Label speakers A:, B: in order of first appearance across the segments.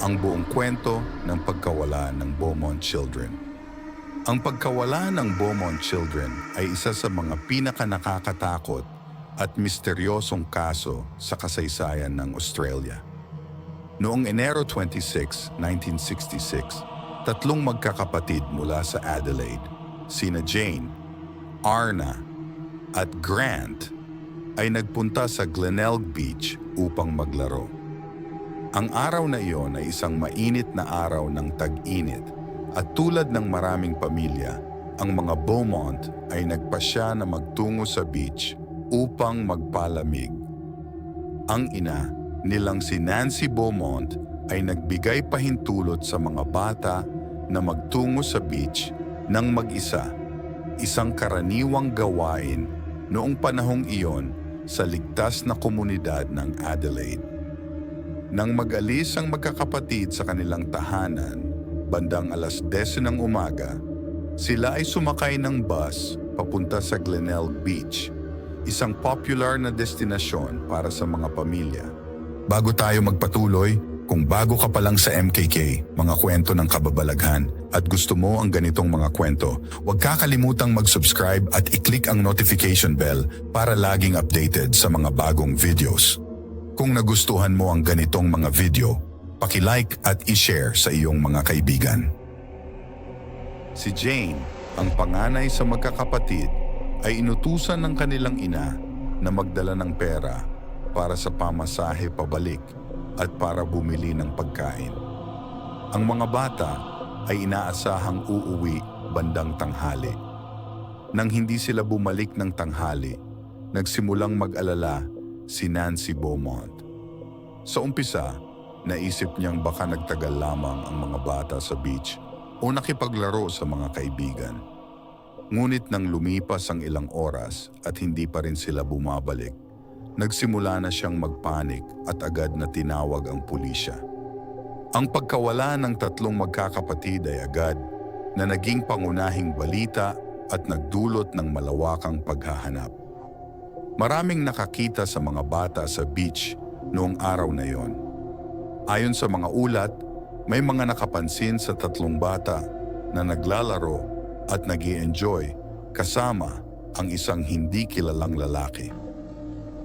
A: ang buong kwento ng pagkawala ng Beaumont Children. Ang pagkawala ng Beaumont Children ay isa sa mga pinakanakakatakot at misteryosong kaso sa kasaysayan ng Australia. Noong Enero 26, 1966, tatlong magkakapatid mula sa Adelaide, sina Jane, Arna, at Grant, ay nagpunta sa Glenelg Beach upang maglaro. Ang araw na iyon ay isang mainit na araw ng tag-init at tulad ng maraming pamilya, ang mga Beaumont ay nagpasya na magtungo sa beach upang magpalamig. Ang ina nilang si Nancy Beaumont ay nagbigay pahintulot sa mga bata na magtungo sa beach ng mag-isa, isang karaniwang gawain noong panahong iyon sa ligtas na komunidad ng Adelaide. Nang mag-alis ang magkakapatid sa kanilang tahanan, bandang alas 10 ng umaga, sila ay sumakay ng bus papunta sa Glenelg Beach, isang popular na destinasyon para sa mga pamilya. Bago tayo magpatuloy, kung bago ka pa lang sa MKK, mga kwento ng kababalaghan, at gusto mo ang ganitong mga kwento, huwag kakalimutang mag-subscribe at i-click ang notification bell para laging updated sa mga bagong videos. Kung nagustuhan mo ang ganitong mga video, paki-like at i-share sa iyong mga kaibigan. Si Jane, ang panganay sa magkakapatid, ay inutusan ng kanilang ina na magdala ng pera para sa pamasahe pabalik at para bumili ng pagkain. Ang mga bata ay inaasahang uuwi bandang tanghali. Nang hindi sila bumalik ng tanghali, nagsimulang mag-alala si Nancy Beaumont. Sa umpisa, naisip niyang baka nagtagal lamang ang mga bata sa beach o nakipaglaro sa mga kaibigan. Ngunit nang lumipas ang ilang oras at hindi pa rin sila bumabalik, nagsimula na siyang magpanik at agad na tinawag ang pulisya. Ang pagkawala ng tatlong magkakapatid ay agad na naging pangunahing balita at nagdulot ng malawakang paghahanap. Maraming nakakita sa mga bata sa beach noong araw na yon. Ayon sa mga ulat, may mga nakapansin sa tatlong bata na naglalaro at nag enjoy kasama ang isang hindi kilalang lalaki.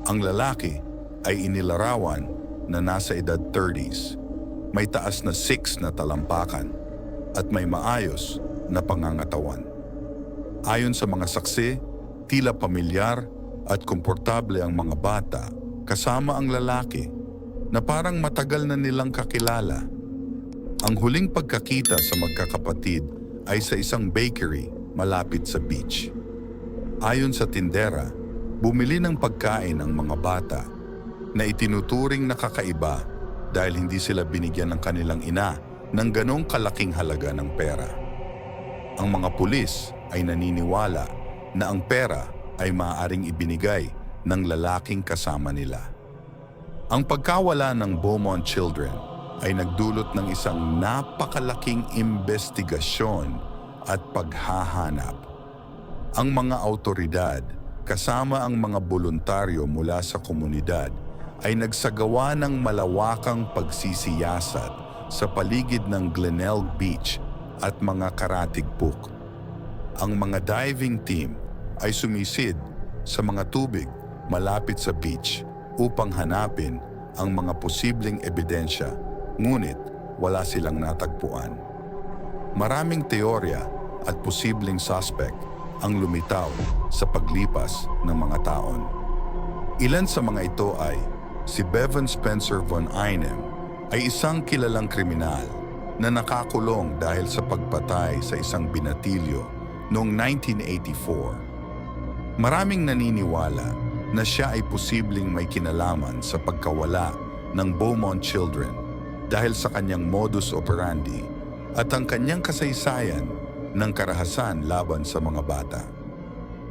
A: Ang lalaki ay inilarawan na nasa edad 30s, may taas na 6 na talampakan at may maayos na pangangatawan. Ayon sa mga saksi, tila pamilyar at komportable ang mga bata kasama ang lalaki na parang matagal na nilang kakilala. Ang huling pagkakita sa magkakapatid ay sa isang bakery malapit sa beach. Ayon sa tindera, bumili ng pagkain ang mga bata na itinuturing na kakaiba dahil hindi sila binigyan ng kanilang ina ng ganong kalaking halaga ng pera. Ang mga pulis ay naniniwala na ang pera ay maaaring ibinigay ng lalaking kasama nila. Ang pagkawala ng Beaumont Children ay nagdulot ng isang napakalaking investigasyon at paghahanap. Ang mga autoridad kasama ang mga voluntaryo mula sa komunidad ay nagsagawa ng malawakang pagsisiyasat sa paligid ng Glenelg Beach at mga karatigpuk. Ang mga diving team ay sumisid sa mga tubig malapit sa beach upang hanapin ang mga posibleng ebidensya, ngunit wala silang natagpuan. Maraming teorya at posibleng suspect ang lumitaw sa paglipas ng mga taon. Ilan sa mga ito ay si Bevan Spencer von Einem ay isang kilalang kriminal na nakakulong dahil sa pagpatay sa isang binatilyo noong 1984. Maraming naniniwala na siya ay posibleng may kinalaman sa pagkawala ng Beaumont Children dahil sa kanyang modus operandi at ang kanyang kasaysayan ng karahasan laban sa mga bata.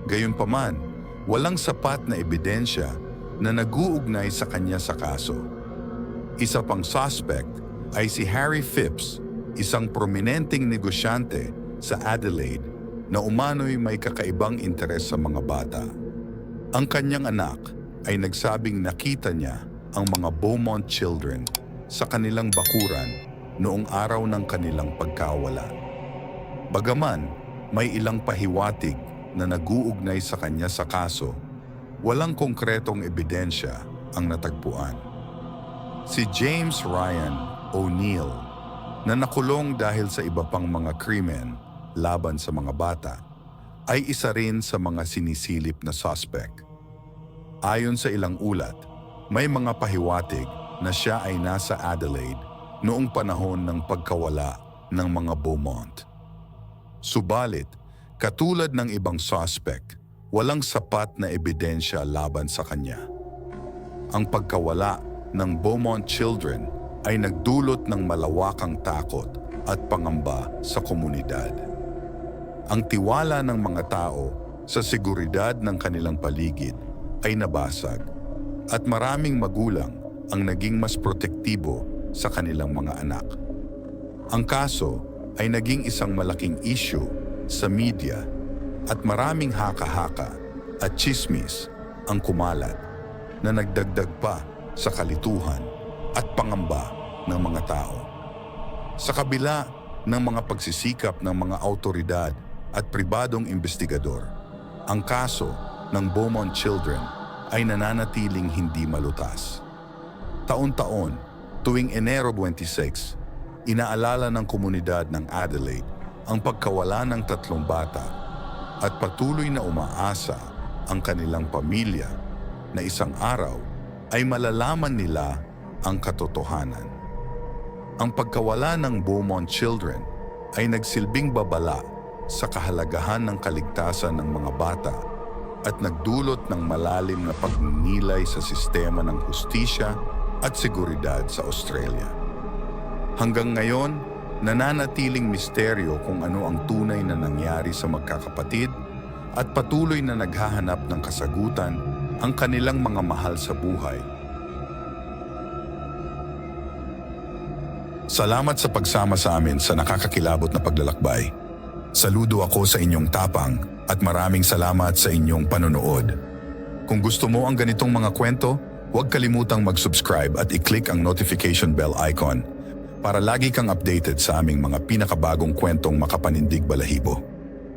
A: Gayunpaman, walang sapat na ebidensya na naguugnay sa kanya sa kaso. Isa pang suspect ay si Harry Phipps, isang prominenteng negosyante sa Adelaide na umano'y may kakaibang interes sa mga bata. Ang kanyang anak ay nagsabing nakita niya ang mga Beaumont children sa kanilang bakuran noong araw ng kanilang pagkawala. Bagaman may ilang pahiwatig na naguugnay sa kanya sa kaso, walang konkretong ebidensya ang natagpuan. Si James Ryan O'Neill na nakulong dahil sa iba pang mga krimen laban sa mga bata ay isa rin sa mga sinisilip na suspect. Ayon sa ilang ulat, may mga pahiwatig na siya ay nasa Adelaide noong panahon ng pagkawala ng mga Beaumont. Subalit, katulad ng ibang suspect, walang sapat na ebidensya laban sa kanya. Ang pagkawala ng Beaumont children ay nagdulot ng malawakang takot at pangamba sa komunidad. Ang tiwala ng mga tao sa seguridad ng kanilang paligid ay nabasag at maraming magulang ang naging mas protektibo sa kanilang mga anak. Ang kaso ay naging isang malaking issue sa media at maraming haka-haka at chismis ang kumalat na nagdagdag pa sa kalituhan at pangamba ng mga tao. Sa kabila ng mga pagsisikap ng mga autoridad at pribadong investigador, ang kaso ng Beaumont Children ay nananatiling hindi malutas. Taon-taon, tuwing Enero 26, inaalala ng komunidad ng Adelaide ang pagkawala ng tatlong bata at patuloy na umaasa ang kanilang pamilya na isang araw ay malalaman nila ang katotohanan. Ang pagkawala ng Beaumont Children ay nagsilbing babala sa kahalagahan ng kaligtasan ng mga bata at nagdulot ng malalim na pagninilay sa sistema ng hustisya at seguridad sa Australia. Hanggang ngayon, nananatiling misteryo kung ano ang tunay na nangyari sa magkakapatid at patuloy na naghahanap ng kasagutan ang kanilang mga mahal sa buhay. Salamat sa pagsama sa amin sa nakakakilabot na paglalakbay. Saludo ako sa inyong tapang at maraming salamat sa inyong panonood. Kung gusto mo ang ganitong mga kwento, huwag kalimutang mag-subscribe at i-click ang notification bell icon para lagi kang updated sa aming mga pinakabagong kwentong makapanindig balahibo.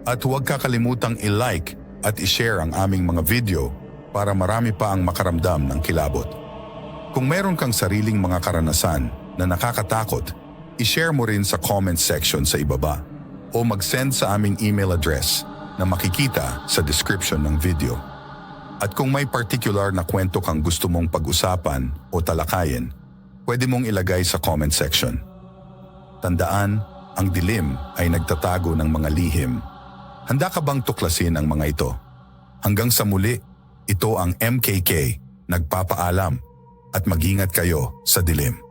A: At huwag kakalimutang i-like at i-share ang aming mga video para marami pa ang makaramdam ng kilabot. Kung meron kang sariling mga karanasan na nakakatakot, i-share mo rin sa comment section sa ibaba o mag-send sa aming email address na makikita sa description ng video. At kung may particular na kwento kang gusto mong pag-usapan o talakayin, pwede mong ilagay sa comment section. Tandaan, ang dilim ay nagtatago ng mga lihim. Handa ka bang tuklasin ang mga ito? Hanggang sa muli, ito ang MKK, nagpapaalam at magingat kayo sa dilim.